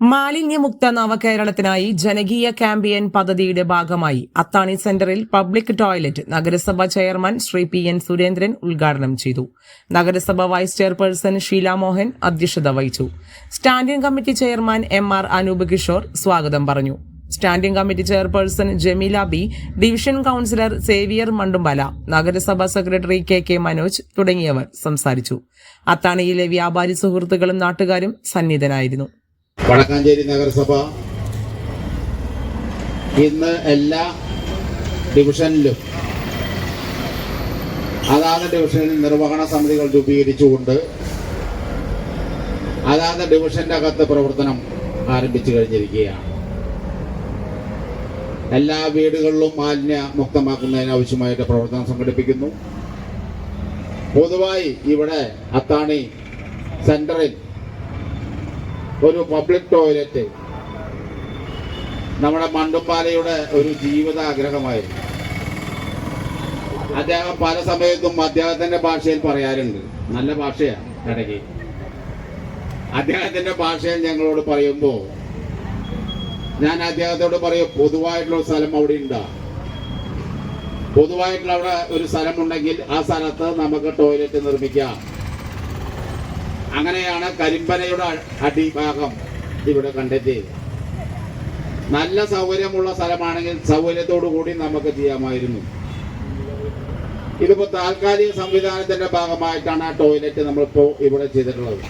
മാലിന്യമുക്ത നവകേരളത്തിനായി ജനകീയ ക്യാമ്പയിൻ പദ്ധതിയുടെ ഭാഗമായി അത്താണി സെന്ററിൽ പബ്ലിക് ടോയ്ലറ്റ് നഗരസഭ chairman Shri P N Surendran ഉദ്ഘാടനം ചെയ്തു. നഗരസഭ വൈസ് ചെയർപേഴ്സൺ ഷീല മോഹൻ അധ്യക്ഷത വഹിച്ചു. Standing committee chairman M R Anoop Kishore സ്വാഗതം പറഞ്ഞു. Standing committee chairperson Jameela B division councillor Xavier Mandumpala നഗരസഭാ സെക്രട്ടറി കെ കെ മനോജ് തുടങ്ങിയവർ സംസാരിച്ചു. അത്താണിയിലെ വ്യാപാരി സുഹൃത്തുക്കളും നാട്ടുകാരും സന്നിധനായിരുന്നു. വടക്കാഞ്ചേരി നഗരസഭ ഇന്ന് എല്ലാ ഡിവിഷനിലും അതാത് ഡിവിഷനിൽ നിർവഹണ സമിതികൾ രൂപീകരിച്ചുകൊണ്ട് അതാത് ഡിവിഷന്റെ അകത്ത് പ്രവർത്തനം ആരംഭിച്ചു കഴിഞ്ഞിരിക്കുകയാണ്. എല്ലാ വീടുകളിലും മാലിന്യ മുക്തമാക്കുന്നതിന് ആവശ്യമായിട്ട് പ്രവർത്തനം സംഘടിപ്പിക്കുന്നു. പൊതുവായി ഇവിടെ അത്താണി സെന്ററിൽ ഒരു പബ്ലിക് ടോയ്ലറ്റ് നമ്മുടെ മണ്ടുപ്പാലയുടെ ഒരു ജീവിതാഗ്രഹമായിരുന്നു. അദ്ദേഹം പല സമയത്തും അദ്ദേഹത്തിന്റെ ഭാഷയിൽ പറയാറുണ്ട്. നല്ല ഭാഷയാണ് ഇടയ്ക്ക് അദ്ദേഹത്തിന്റെ ഭാഷയിൽ ഞങ്ങളോട് പറയുമ്പോൾ ഞാൻ അദ്ദേഹത്തോട് പറയും പൊതുവായിട്ടുള്ള സ്ഥലം അവിടെ ഉണ്ടാ. പൊതുവായിട്ടുള്ള അവിടെ ഒരു സ്ഥലമുണ്ടെങ്കിൽ ആ സ്ഥലത്ത് നമുക്ക് ടോയ്ലറ്റ് നിർമ്മിക്കാം. അങ്ങനെയാണ് കരിമ്പനയുടെ അടിഭാഗം ഇവിടെ കണ്ടെത്തിയത്. നല്ല സൗകര്യമുള്ള സ്ഥലമാണെങ്കിൽ സൗകര്യത്തോടു കൂടി നമുക്ക് ചെയ്യാമായിരുന്നു? ഇതിപ്പോ താൽക്കാലിക സംവിധാനത്തിന്റെ ഭാഗമായിട്ടാണ് ആ ടോയ്ലറ്റ് നമ്മളിപ്പോ ഇവിടെ ചെയ്തിട്ടുള്ളത്.